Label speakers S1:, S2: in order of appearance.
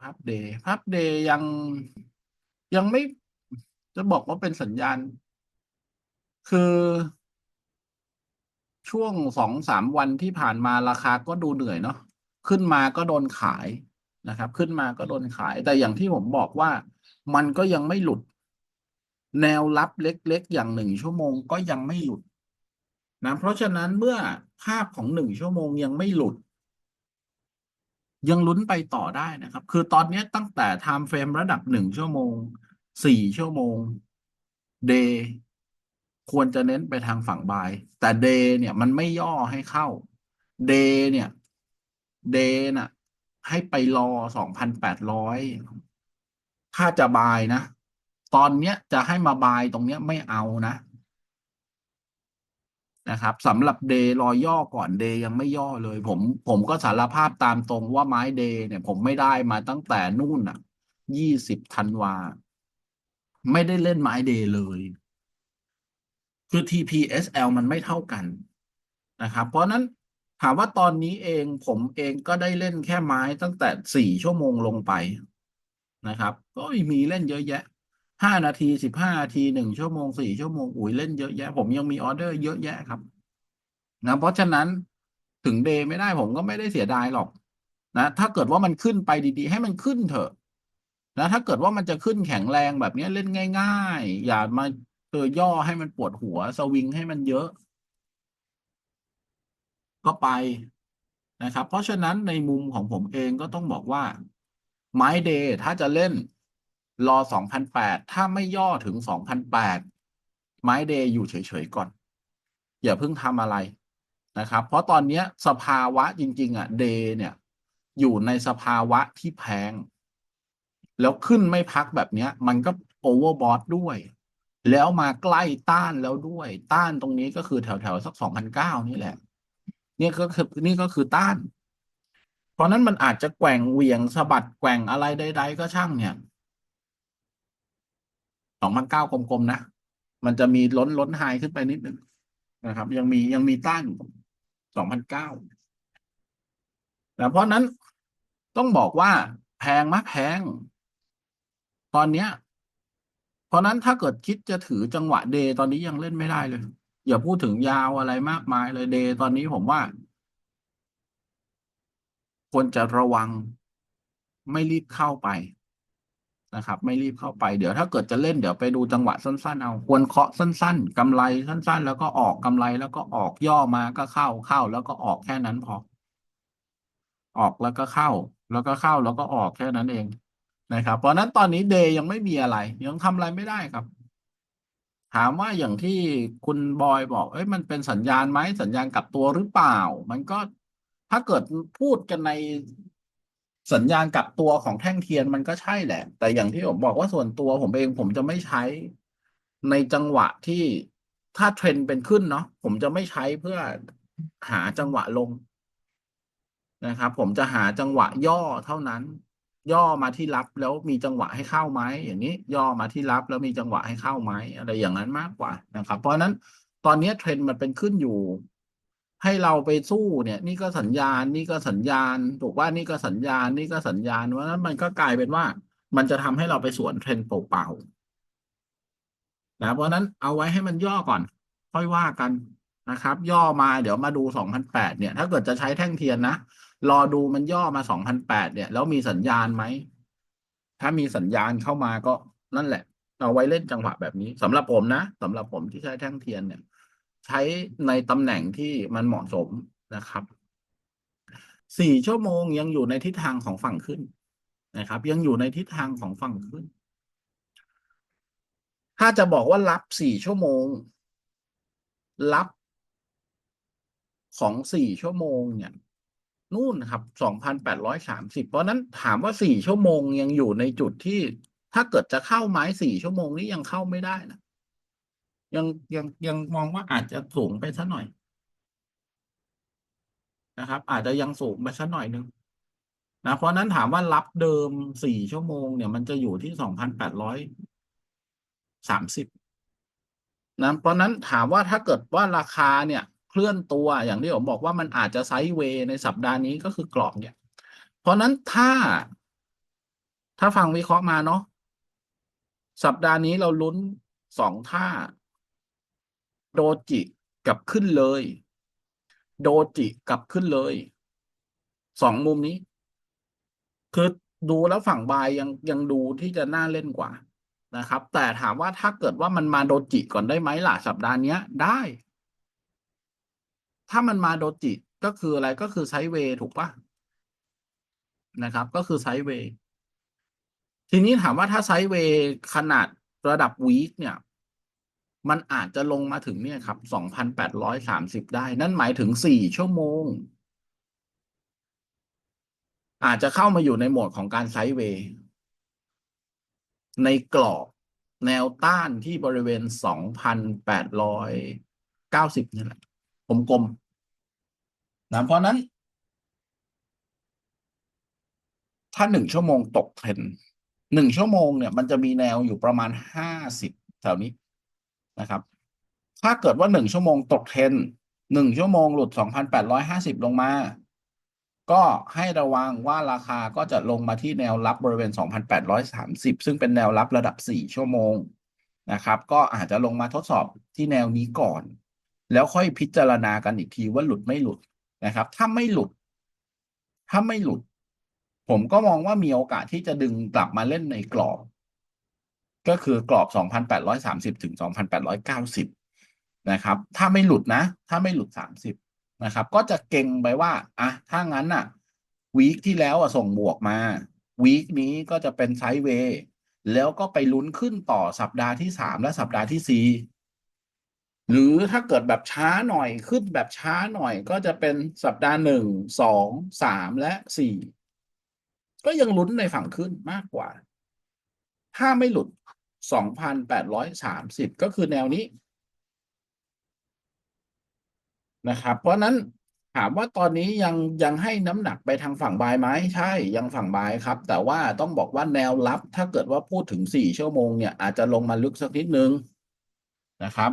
S1: พับเดย์พับเดย์ยังยังไม่จะบอกว่าเป็นสัญญาณ คือช่วงสองสามวันที่ผ่านมาราคาก็ดูเหนื่อยเนาะขึ้นมาก็โดนขายนะครับ ขึ้นมาก็โดนขาย แต่อย่างที่ผมบอกว่ามันก็ยังไม่หลุด แนวรับเล็กๆ อย่างหนึ่งชั่วโมงก็ยังไม่หลุดนะเพราะฉะนั้นเมื่อภาพของหนึ่งชั่วโมงยังไม่หลุด ยังลุ้นไปต่อได้นะครับ คือตอนนี้ตั้งแต่ time frame ระดับหนึ่งชั่วโมงสี่ชั่วโมง day ควรจะเน้นไปทางฝั่งบาย แต่ day เนี่ยมันไม่ย่อให้เข้า day เนี่ย day น่ะ ให้ไปรอสองพันแปดร้อยถ้าจะบายนะ ตอนเนี้ยจะให้มาบายตรงเนี้ยไม่เอานะ นะครับสำหรับเดย์รอย่อก่อนเดย์ยังไม่ย่อเลย ผมผมก็สารภาพตามตรงว่าไม้เดย์เนี่ย ผมไม่ได้มาตั้งแต่นู่นอะยี่สิบธันวา ไม่ได้เล่นไม้เดย์เลย คือ TPSL มันไม่เท่ากันนะครับ เพราะนั้นถามว่าตอนนี้เองผมเองก็ได้เล่นแค่ไม้ตั้งแต่สี่ชั่วโมงลงไปนะครับ ก็มีเล่นเยอะแยะ ห้านาทีสิบห้านาทีหนึ่งชั่วโมงสี่ชั่วโมงอุ้ยเล่นเยอะแยะ ผมยังมีออเดอร์เยอะแยะครับนะเพราะฉะนั้นถึงเดย์ไม่ได้ผมก็ไม่ได้เสียดายหรอก นะ ถ้าเกิดว่ามันขึ้นไปดีๆ ให้มันขึ้นเถอะนะถ้าเกิดว่ามันจะขึ้นแข็งแรงแบบนี้เล่นง่าย ๆ อย่ามาเออย่อให้มันปวดหัวสวิงให้มันเยอะ ก็ไปนะครับ เพราะฉะนั้นในมุมของผมเองก็ต้องบอกว่าไม้เดย์ถ้าจะเล่น รอสองพันแปดถ้าไม่ย่อถึงสองพันแปดไม้เดย์อยู่เฉยๆก่อน อย่าเพิ่งทำอะไรนะครับ เพราะตอนนี้สภาวะจริง ๆ อะเดย์เนี่ย อยู่ในสภาวะที่แพง แล้วขึ้นไม่พักแบบนี้มันก็โอเวอร์บอทด้วย แล้วมาใกล้ต้านแล้วด้วย ต้านตรงนี้ก็คือแถวๆสักสองพันเก้านี่แหละ นี่ก็คือนี่ก็คือต้าน เพราะนั้นมันอาจจะแกว่งเหวี่ยงสะบัดแกว่งอะไรใดๆก็ช่างเนี่ย สองพันเก้ากลมๆนะ มันจะมีล้นล้นไฮขึ้นไปนิดนึงนะครับ ยังมียังมีต้านสองพันเก้าแต่เพราะนั้นต้องบอกว่าแพงมะแพง ตอนเนี้ย เพราะนั้นถ้าเกิดคิดจะถือจังหวะเดย์ตอนนี้ยังเล่นไม่ได้เลย อย่าพูดถึงยาวอะไรมากมายเลยเดย์ตอนนี้ผมว่า ควรจะระวังไม่รีบเข้าไป นะครับ ไม่รีบเข้าไปเดี๋ยวถ้าเกิดจะเล่นเดี๋ยวไปดูจังหวะสั้นๆเอาควรเคาะสั้น ๆกำไรสั้น ๆ แล้วก็ออกกำไรแล้วก็ออกย่อมาก็เข้าเข้า แล้วก็ออกแค่นั้นพอ ออกแล้วก็เข้า แล้วก็เข้าแล้วก็ออกแค่นั้นเองนะครับ เพราะนั้นตอนนี้เดย์ยังไม่มีอะไร ยังทำอะไรไม่ได้ครับ ถามว่าอย่างที่คุณบอยบอก เอ้ยมันเป็นสัญญาณไหมสัญญาณกลับตัวหรือเปล่า มันก็ถ้าเกิดพูดกันใน สัญญาณกับตัวของแท่งเทียนมันก็ใช่แหละ แต่อย่างที่ผมบอกว่าส่วนตัวผมเองผมจะไม่ใช้ในจังหวะที่ถ้าเทรนเป็นขึ้นเนาะผมจะไม่ใช้เพื่อหาจังหวะลงนะครับผมจะหาจังหวะย่อเท่านั้น ย่อมาที่รับแล้วมีจังหวะให้เข้าไหมอย่างนี้ ย่อมาที่รับแล้วมีจังหวะให้เข้าไหมอะไรอย่างนั้นมากกว่านะครับ เพราะฉะนั้นตอนนี้เทรนด์มันเป็นขึ้นอยู่ ให้เราไปสู้เนี่ย นี่ก็สัญญาณ นี่ก็สัญญาณ ถูกว่านี่ก็สัญญาณ นี่ก็สัญญาณเพราะนั้นมันก็กลายเป็นว่า มันจะทำให้เราไปสวนเทรนด์เปล่าๆนะเพราะนั้นเอาไว้ให้มันย่อก่อน ค่อยว่ากันนะครับ ย่อมาเดี๋ยวมาดูสองพันแปดเนี่ย ถ้าเกิดจะใช้แท่งเทียนนะรอดูมันย่อมาสองพันแปดเนี่ย แล้วมีสัญญาณไหม ถ้ามีสัญญาณเข้ามาก็นั่นแหละ เอาไว้เล่นจังหวะแบบนี้สำหรับผมนะสำหรับผมที่ใช้แท่งเทียนเนี่ย ใช้ในตำแหน่งที่มันเหมาะสมนะครับสี่ชั่วโมงยังอยู่ในทิศทางของฝั่งขึ้นนะครับ ยังอยู่ในทิศทางของฝั่งขึ้น ถ้าจะบอกว่ารับสี่ชั่วโมง รับของสี่ชั่วโมงเนี่ยนู่นครับสองพันแปดร้อยสามสิบเพราะนั้นถามว่าสี่ชั่วโมงยังอยู่ในจุดที่ถ้าเกิดจะเข้าไม้สี่ชั่วโมงนี้ยังเข้าไม่ได้นะ ยังยังยังมองว่าอาจจะสูงไปสักหน่อยนะครับ อาจจะยังสูงไปสักหน่อยนึงนะเพราะนั้นถามว่ารับเดิมสี่ชั่วโมงเนี่ยมันจะอยู่ที่สองพันแปดร้อยสามสิบนะเพราะนั้นถามว่าถ้าเกิดว่าราคาเนี่ย เคลื่อนตัวอย่างที่ผมบอกว่ามันอาจจะไซด์เวย์ในสัปดาห์นี้ก็คือกรอบเนี่ย เพราะนั้นถ้า ถ้าฟังวิเคราะห์มาเนาะสัปดาห์นี้เราลุ้นสองท่า โดจิกลับขึ้นเลย โดจิกลับขึ้นเลย สองมุมนี้ คือดูแล้วฝั่งบายยังยังดูที่จะน่าเล่นกว่านะครับ แต่ถามว่าถ้าเกิดว่ามันมาโดจิก่อนได้ไหมล่ะสัปดาห์นี้ได้ ถ้ามันมาโดจิก็คืออะไรก็คือไซเวย์ถูกปะนะครับ ก็คือไซเวย์ทีนี้ถามว่าถ้าไซเวย์ขนาดระดับวีคเนี่ย มันอาจจะลงมาถึงเนี่ยครับสองพันแปดร้อยสามสิบได้ นั่นหมายถึงสี่ชั่วโมง อาจจะเข้ามาอยู่ในโหมดของการไซด์เวย์ในกรอบแนวต้านที่บริเวณสองพันแปดร้อยเก้าสิบนี่แหละผมกลมนะเพราะนั้น ถ้าหนึ่งชั่วโมงตกเทรนหนึ่งชั่วโมงเนี่ย มันจะมีแนวอยู่ประมาณห้าสิบแถวนี้ นะครับ ถ้าเกิดว่าหนึ่งชั่วโมงตกเทรนหนึ่งชั่วโมงหลุดสองพันแปดร้อยห้าสิบลงมา ก็ให้ระวังว่าราคาก็จะลงมาที่แนวรับบริเวณ 2,830 ซึ่งเป็นแนวรับระดับ 4 ชั่วโมงนะครับ ก็อาจจะลงมาทดสอบที่แนวนี้ก่อน แล้วค่อยพิจารณากันอีกทีว่าหลุดไม่หลุดนะครับ ถ้าไม่หลุด ถ้าไม่หลุด ผมก็มองว่ามีโอกาสที่จะดึงกลับมาเล่นในกรอบ ก็คือกรอบ 2,830 ถึง 2,890 นะครับ ถ้าไม่หลุดนะ ถ้าไม่หลุด 30 นะครับ ก็จะเก่งไปว่า อะ ถ้างั้นน่ะ วีคที่แล้วอะส่งบวกมา วีคนี้ก็จะเป็นไซด์เวย์ แล้วก็ไปลุ้นขึ้นต่อสัปดาห์ที่สามและสัปดาห์ที่สี่หรือถ้าเกิดแบบช้าหน่อย ขึ้นแบบช้าหน่อย ก็จะเป็นสัปดาห์หนึ่ง สอง สาม และสี่ ก็ยังลุ้นในฝั่งขึ้นมากกว่า ถ้าไม่หลุด สองพันแปดร้อยสามสิบก็คือแนวนี้นะครับ เพราะนั้นถามว่าตอนนี้ยังยังให้น้ำหนักไปทางฝั่งบายไหมใช่ยังฝั่งบายครับ แต่ว่าต้องบอกว่าแนวรับถ้าเกิดว่าพูดถึงสี่ชั่วโมงเนี่ยอาจจะลงมาลึกสักนิดนึงนะครับ